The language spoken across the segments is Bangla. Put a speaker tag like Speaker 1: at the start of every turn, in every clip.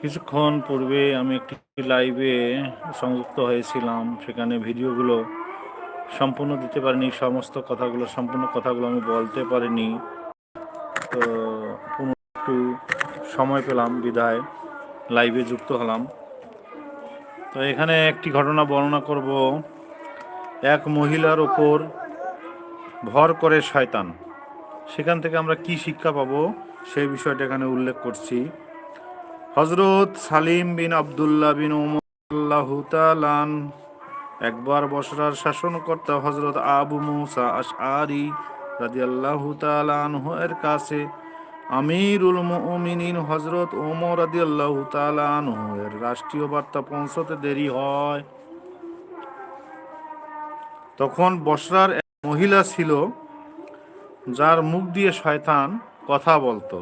Speaker 1: কিছুক্ষণ পূর্বে আমি একটি লাইভে সংযুক্ত হয়েছিলাম। সেখানে ভিডিওগুলো সম্পূর্ণ দিতে পারিনি, সমস্ত কথাগুলো, সম্পূর্ণ কথাগুলো আমি বলতে পারিনি। তো একটু সময় পেলাম, বিদায় লাইভে যুক্ত হলাম। তো এখানে একটি ঘটনা বর্ণনা করব। এক মহিলার ওপর ভর করে শয়তান। সেখান থেকে আমরা কি শিক্ষা পাবো? সেই বিষয়টা এখানে উল্লেখ করছি। হজরত সালিম বিন আবদুল্লাহ বিন উমর তালান একবার বসরার শাসনকর্তা হজরত আবু মুসা আশআরি রাদিয়াল্লাহু তাআলাহু এর কাছে আমিরুল মুমিনিন হজরত ওমর রাদিয়াল্লাহু তাআলাহু এর রাষ্ট্রীয় বার্তা পৌঁছতে দেরি হয়। তখন বসরার এক মহিলা ছিল, যার মুখ দিয়ে শয়তান কথা বলতো।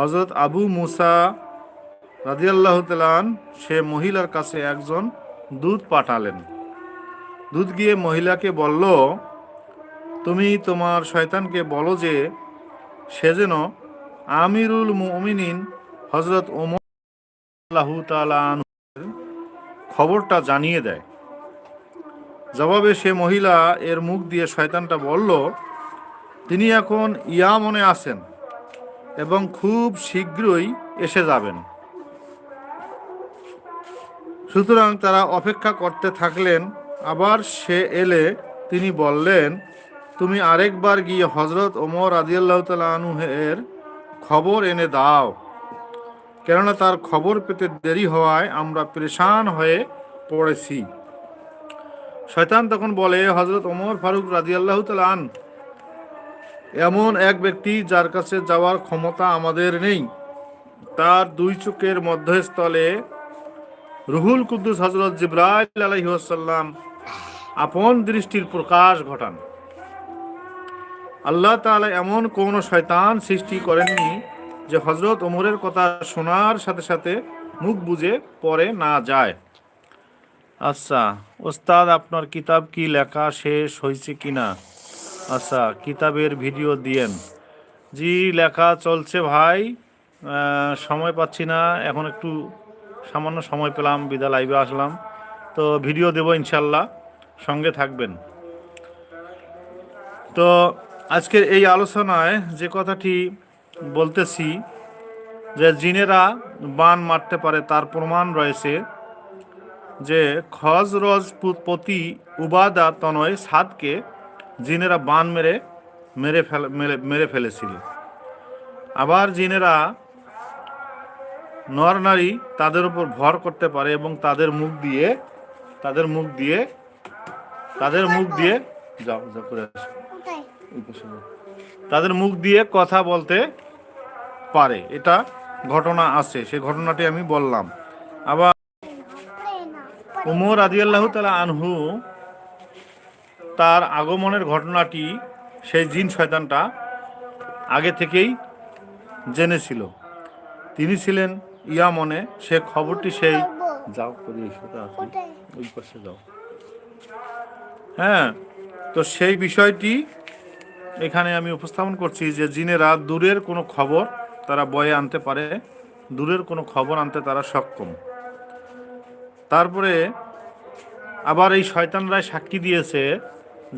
Speaker 1: হজরত আবু মুসা রাজিয়াল্লাহ তালান সে মহিলার কাছে একজন দুধ পাঠালেন। দুধ গিয়ে মহিলাকে বলল, তুমি তোমার শয়তানকে বলো যে, সে যেন আমিরুল মুমিনিন হজরত ওমর আল্লাহ তালান খবরটা জানিয়ে দেয়। জবাবে সে মহিলা এর মুখ দিয়ে শয়তানটা বলল, তিনি এখন ইয়ামনে আছেন। এবং খুব শীঘ্রই এসে যাবেন। সুতরাং তারা অপেক্ষা করতে থাকলেন। আবার সে এলে তিনি বললেন, তুমি আরেকবার গিয়ে হজরত ওমর আদিয়াল্লাহ তালু এর খবর এনে দাও। কেননা তার খবর পেতে দেরি হওয়ায় আমরা পরেশান হয়ে পড়েছি। শয়তান তখন বলে হজরত ওমর ফারুক রাজিয়াল্লাহ তালান এমন এক ব্যক্তি যার কাছে যাওয়ার ক্ষমতা আমাদের নেই। তার দুই চোখের মধ্যস্থলে রুহুল কুদ্দুস হজরত জিব্রাইল আলহিহাসাল্লাম আপন দৃষ্টির প্রকাশ ঘটান। আল্লাহ তাআলা এমন কোন শয়তান সৃষ্টি করেননি যে হজরত ওমরের কথা শোনার সাথে সাথে মুখ বুঝে পরে না যায়। আচ্ছা ওস্তাদ, আপনার কিতাব কি লেখা শেষ হয়েছে কিনা? আচ্ছা কিতাবের ভিডিও দিয়েন। জি, লেখা চলছে ভাই। সময় পাচ্ছি না, এখন একটু সামান্য সময় পেলাম বিদা লাইভে আসলাম। তো ভিডিও দেব ইনশাল্লাহ, সঙ্গে থাকবেন। তো আজকের এই আলোচনায় যে কথাটি বলতেছি, যে জিনেরা বান মারতে পারে, তার প্রমাণ রয়েছে যে খজরজ পতি উবাদা তনয় সাদকে জিনেরা বান মেরে মেরে ফেলে মেরে ফেলেছিল। আবার জিনেরা নর নারী তাদের উপর ভর করতে পারে এবং তাদের মুখ দিয়ে তাদের মুখ দিয়ে তাদের মুখ দিয়ে যাও যাও করে। তাদের মুখ দিয়ে কথা বলতে পারে। এটা ঘটনা আছে সেই ঘটনাটি আমি বললাম। আবার উমর আদিয়াল্লাহ তালা আনহু তার আগমনের ঘটনাটি সেই জিন শয়তানটা আগে থেকেই জেনেছিল। তিনি ছিলেন ইয়ামনে সে খবরটি সেই যাও করে ওই পাশে যাও। হ্যাঁ তো সেই বিষয়টি এখানে আমি উপস্থাপন করছি যে জিনেরা দূরের কোনো খবর তারা বয়ে আনতে পারে দূরের কোনো খবর আনতে তারা সক্ষম। তারপরে আবার এই শয়তানরাই সাক্ষী দিয়েছে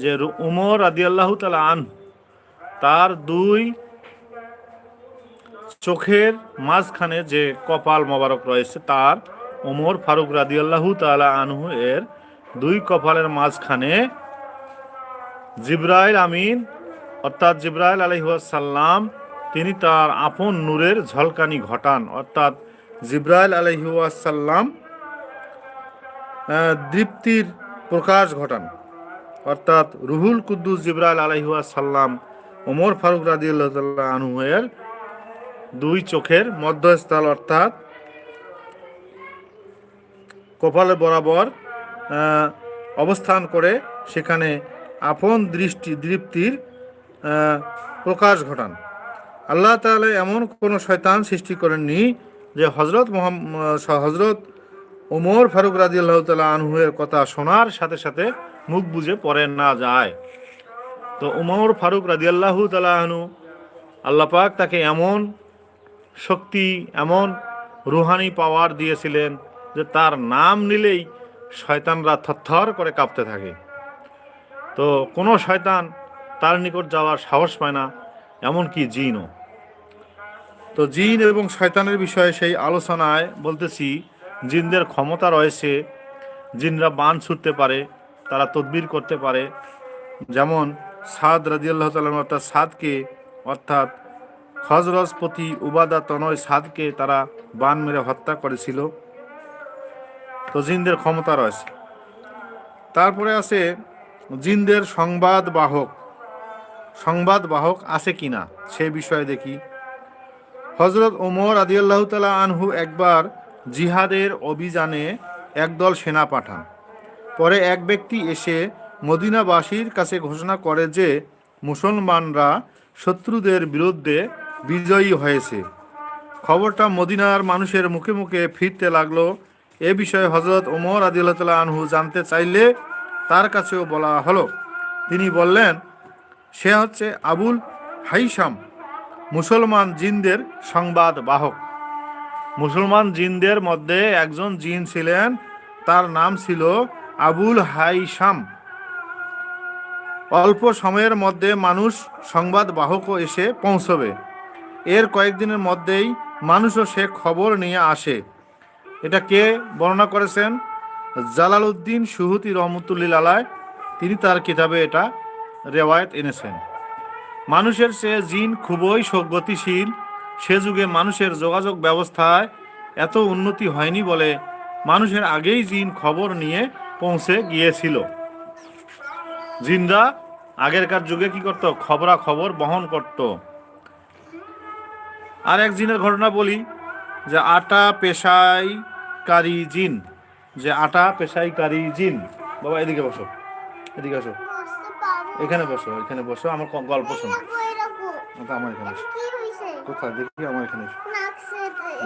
Speaker 1: যে উমর আদিয়াল্লাহ তালা আন তার দুই চোখের মাঝখানে যে কপাল মোবারক রয়েছে, তার ওমর ফারুক রাদিয়াল্লাহু তাআলা আনহু এর দুই কপালের মাঝখানে জিব্রাইল আমিন, অর্থাৎ জিব্রাইল আলহিহাসাল্লাম তিনি তার আপন নূরের ঝলকানি ঘটান। অর্থাৎ জিব্রাইল আলহিহাসাল্লাম দৃপ্তির প্রকাশ ঘটান। অর্থাৎ রুহুল কুদ্দুস জিব্রাইল আলহিহাসাল্লাম ওমর ফারুক রাদিয়াল্লাহু তাআলা আনহু এর দুই চোখের মধ্যস্থল অর্থাৎ কপালে বরাবর অবস্থান করে সেখানে আপন দৃষ্টি দৃপ্তির প্রকাশ ঘটান। আল্লাহ তাআলা এমন কোনো শয়তান সৃষ্টি করেননি যে হজরত মোহাম্মদ হজরত ওমর ফারুক রাজি আল্লাহ তালা আনহুয়ের কথা শোনার সাথে সাথে মুখ বুঝে পড়ে না যায়। তো উমর ফারুক রাজি আল্লাহ তালা আল্লাপাক তাকে এমন শক্তি, এমন রুহানি পাওয়ার দিয়েছিলেন যে তার নাম নিলেই শয়তানরা থরথর করে কাঁপতে থাকে। তো কোনো শয়তান তার নিকট যাওয়ার সাহস পায় না, এমনকি জিনও। তো জিন এবং শয়তানের বিষয়ে সেই আলোচনায় বলতেছি, জিনদের ক্ষমতা রয়েছে, জিনরা বান ছুটতে পারে তারা তদবির করতে পারে। যেমন সাদ রাজিয়াল্লাহ তালাম অর্থাৎ সাদকে, অর্থাৎ খজরজপতি উবাদা তনয় সাদকে তারা বান মেরে হত্যা করেছিল। তো জিনদের ক্ষমতা রয়েছে। তারপরে আছে জিনদের সংবাদ বাহক। সংবাদ বাহক আছে কিনা সে বিষয়ে দেখি। হজরত ওমর আদিয়াল্লাহ তালা আনহু একবার জিহাদের অভিযানে একদল সেনা পাঠান। পরে এক ব্যক্তি এসে মদিনাবাসীর কাছে ঘোষণা করে যে মুসলমানরা শত্রুদের বিরুদ্ধে বিজয়ী হয়েছে। খবরটা মদিনার মানুষের মুখে মুখে ফিরতে লাগল। এ বিষয়ে হজরত ওমর আদিল্লাহ আনহু জানতে চাইলে তার কাছেও বলা হলো। তিনি বললেন, সে হচ্ছে আবুল হাইসাম, মুসলমান জিনদের সংবাদ বাহক। মুসলমান জিনদের মধ্যে একজন জিন ছিলেন, তার নাম ছিল আবুল হাইসাম অল্প সময়ের মধ্যে মানুষ সংবাদ বাহকও এসে পৌঁছবে। এর কয়েকদিনের মধ্যেই মানুষও সে খবর নিয়ে আসে। এটা কে বর্ণনা করেছেন? জালালউদ্দিন সুহুতি রহমতুল্লিল আলায় তিনি তার কিতাবে এটা রেওয়ায়ত এনেছেন। মানুষের সে জিন খুবই গতিশীল সে যুগে মানুষের যোগাযোগ ব্যবস্থায় এত উন্নতি হয়নি বলে মানুষের আগেই জিন খবর নিয়ে পৌঁছে গিয়েছিল। জিনরা আগেরকার যুগে কি করত? খবরা খবর বহন করত। আর এক জিনের ঘটনা বলি যে আটা পেশাইকারী জিন যে আটা পেশাইকারী জিন। বাবা এদিকে বসো এদিকে আসো এখানে বসো এখানে বসো আমার গল্প শোনো। আচ্ছা, আমার এখানে বসো। কোথায়? দেখি আমার এখানে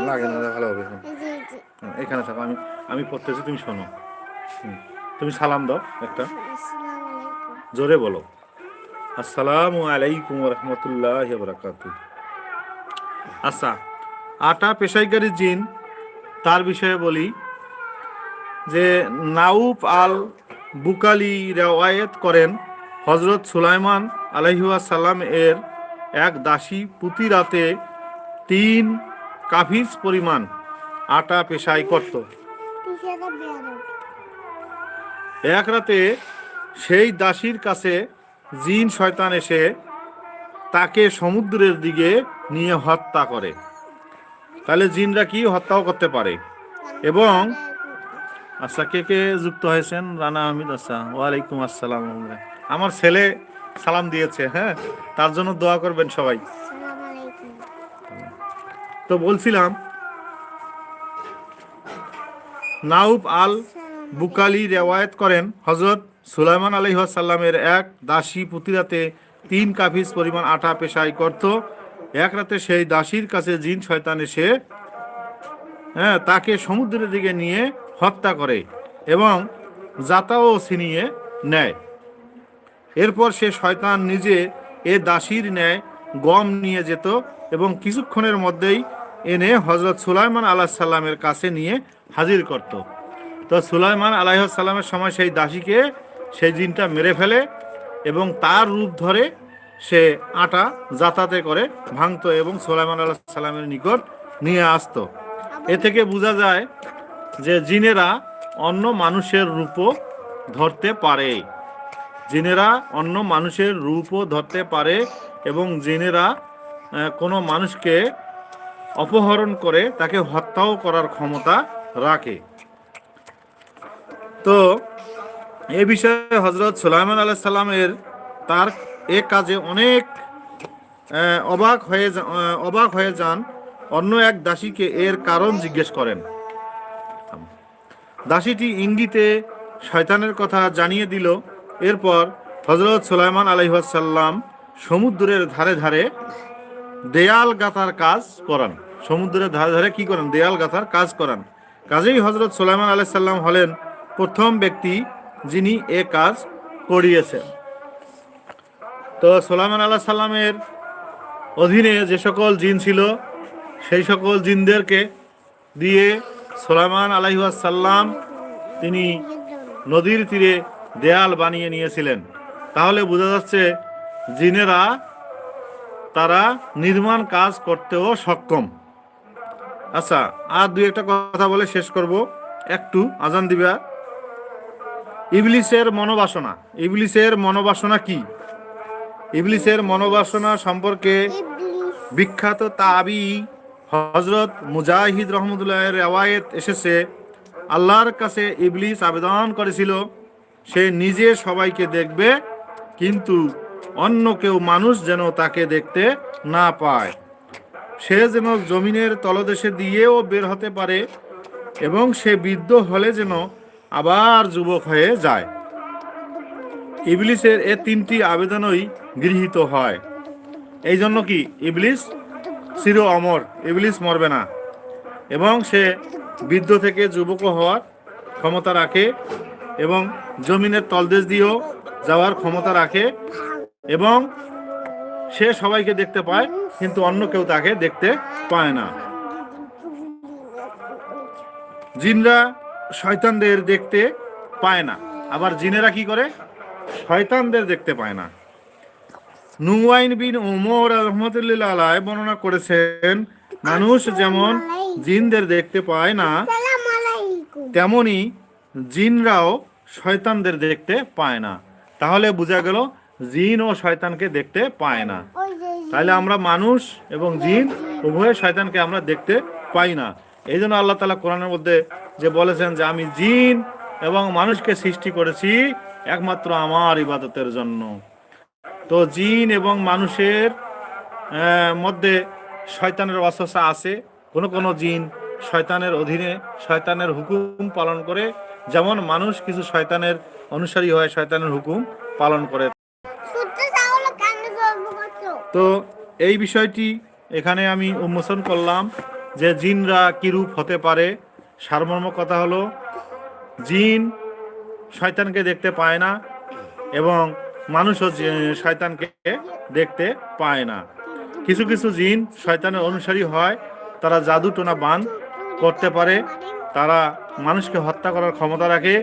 Speaker 1: লাগে না ভালো হবে। এখানে। থাকো আমি আমি পড়তেছি তুমি শোনো। তুমি সালাম দাও একটা। জোরে বলো আসসালামু আলাইকুম রহমতুল্লাহ বরাকাত আচ্ছা আটা পেশাইকারী জিন তার বিষয়ে বলি যে নাউফ আল বুকালি রেওয়ায়েত করেন হজরত সুলাইমান আলহিউসাল্লাম এর এক দাসী পুঁতি রাতে তিন কাফিজ পরিমাণ আটা পেশাই করত। এক রাতে সেই দাসীর কাছে জিন শয়তান এসে তাকে সমুদ্রের দিকে নিয়ে হত্যা করে। তাহলে জিনরা কি হত্যাও করতে পারে? এবং আচ্ছা কে কে যুক্ত হয়েছেন? রানা আহমেদ আচ্ছা ওয়ালাইকুম আসসালাম। আমার ছেলে সালাম দিয়েছে হ্যাঁ? তার জন্য দোয়া করবেন সবাই। তো বলছিলাম নাউব আল বুকালি রেওয়ায়েত করেন হজরত সুলাইমান আলহিহাসাল্লামের এক দাসী পুতিরাতে তিন কাফিস পরিমাণ আটা পেশাই করত। এক রাতে সেই দাসীর কাছে জিন শয়তান এসে হ্যাঁ তাকে সমুদ্রের দিকে নিয়ে হত্যা করে এবং যাতাও ছিনিয়ে নেয়। এরপর সে শয়তান নিজে এ দাসীর ন্যায় গম নিয়ে যেত এবং কিছুক্ষণের মধ্যেই এনে হজরত সুলাইমান আলাহ সাল্লামের কাছে নিয়ে হাজির করত। তো সুলাইমান আলাইসাল্লামের সময় সেই দাসীকে সেই জিনটা মেরে ফেলে এবং তার রূপ ধরে সে আটা যাতায়াতে করে, ভাঙতো এবং সুলাইমান আল্লাহ সাল্লামের নিকট নিয়ে আসতো। এ থেকে বোঝা যায় যে জিনেরা অন্য মানুষের রূপও ধরতে পারে। জিনেরা অন্য মানুষের রূপও ধরতে পারে এবং জিনেরা কোনো মানুষকে অপহরণ করে তাকে হত্যাও করার ক্ষমতা রাখে। তো এ বিষয়ে হজরত সুলাইমান আলাহ সাল্লামের তার এ কাজে অনেক অবাক হয়ে অবাক হয়ে যান। অন্য এক দাসীকে এর কারণ জিজ্ঞেস করেন। দাসীটি ইঙ্গিতে শয়তানের কথা জানিয়ে দিল। এরপর হজরত সুলাইমান আলহিহাসাল্লাম সমুদ্রের ধারে ধারে দেয়াল গাথার কাজ করান। সমুদ্রের ধারে ধারে কি করেন? দেয়াল গাথার কাজ করান। কাজেই হজরত সুলাইমান আলাইসাল্লাম হলেন প্রথম ব্যক্তি যিনি এ কাজ করিয়েছেন। তো সুলাইমান আল্লাহ সাল্লামের অধীনে যে সকল জিন ছিল, সেই সকল জিনদেরকে দিয়ে সোলাইমান আলাইহাসাল্লাম তিনি নদীর তীরে দেয়াল বানিয়ে নিয়েছিলেন। তাহলে বোঝা যাচ্ছে জিনেরা তারা নির্মাণ কাজ করতেও সক্ষম। আচ্ছা আর দুই একটা কথা বলে শেষ করব। একটু আজান দিবা। ইবলিসের মনোবাসনা। ইবলিসের মনোবাসনা কি? ইবলিসের মনোবাসনা সম্পর্কে বিখ্যাত তাবি হজরত মুজাহিদ রহমতুল্লাহের রেওয়ায়েত এসেছে। আল্লাহর কাছে ইবলিস আবেদন করেছিল, সে নিজে সবাইকে দেখবে, কিন্তু অন্য কেউ মানুষ যেন তাকে দেখতে না পায়। সে যেন জমিনের তলদেশে দিয়েও বের হতে পারে এবং সে বৃদ্ধ হলে যেন আবার যুবক হয়ে যায়। ইবলিসের এ তিনটি আবেদনই গৃহীত হয়। এই জন্য কি ইবলিস চির অমর? ইবলিস মরবে না। এবং সে বৃদ্ধ থেকে যুবক হওয়ার ক্ষমতা রাখে এবং জমিনের তলদেশ দিয়েও যাওয়ার ক্ষমতা রাখে এবং সে সবাইকে দেখতে পায়, কিন্তু অন্য কেউ তাকে দেখতে পায় না। জিনরা শয়তানদের দেখতে পায় না। আবার জিনেরা কি করে? শয়তানদের দেখতে পায় না। নুয়াইন বিন ওমর রহমতুল্লাহ আলাই বর্ণনা করেছেন মানুষ যেমন জিনদের দেখতে পায় না তেমনি জিনরাও শয়তানদের দেখতে পায় না। তাহলে বোঝা গেল জিন ও শয়তানকে দেখতে পায় না। তাহলে আমরা মানুষ এবং জিন উভয় শয়তানকে আমরা দেখতে পাই না। এই জন্য আল্লাহ তালা কোরআনের মধ্যে যে বলেছেন যে আমি জিন এবং মানুষকে সৃষ্টি করেছি একমাত্র আমার ইবাদতের জন্য। তো জিন এবং মানুষের মধ্যে শয়তানের অসসা আছে। কোনো কোনো জিন শয়তানের অধীনে শয়তানের হুকুম পালন করে। যেমন মানুষ কিছু শয়তানের অনুসারী হয় শয়তানের হুকুম পালন করে। তো এই বিষয়টি এখানে আমি উন্মোচন করলাম। যে জিনরা কিরূপ হতে পারে? সারমর্ম কথা হলো, জিন শয়তানকে দেখতে পায় না এবং মানুষও শয়তানকে দেখতে পায় না। কিছু কিছু জিন শয়তানের অনুসারী হয়, তারা জাদু টোনা বান করতে পারে, তারা মানুষকে হত্যা করার ক্ষমতা রাখে,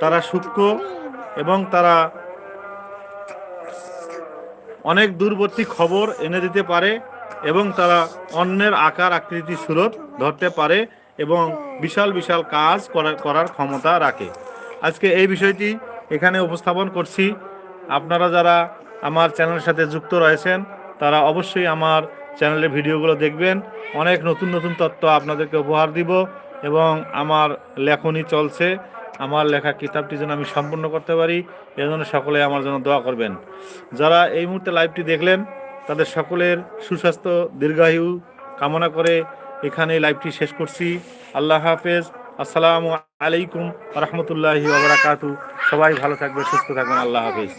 Speaker 1: তারা সূক্ষ্ম এবং তারা অনেক দূরবর্তী খবর এনে দিতে পারে এবং তারা অন্যের আকার, আকৃতি, সুরত ধরতে পারে এবং বিশাল বিশাল কাজ করার ক্ষমতা রাখে। আজকে এই বিষয়টি এখানে উপস্থাপন করছি। আপনারা যারা আমার চ্যানেলের সাথে যুক্ত রয়েছেন, তারা অবশ্যই আমার চ্যানেলের ভিডিওগুলো দেখবেন। অনেক নতুন নতুন তথ্য আপনাদেরকে উপহার দিব এবং আমার লেখনী চলছে। আমার লেখা কিতাবটি যেন আমি সম্পূর্ণ করতে পারি, এজন্য সকলে আমার জন্য দোয়া করবেন। যারা এই মুহূর্তে লাইভটি দেখলেন তাদের সকলের সুস্বাস্থ্য, দীর্ঘায়ু কামনা করে এখানে লাইভটি শেষ করছি। আল্লাহ হাফেজ। আসসালামু আলাইকুম রহমতুল্লাহি ওবরাকাতু। সবাই ভালো থাকবে, সুস্থ থাকবেন। আল্লাহ হাফেজ।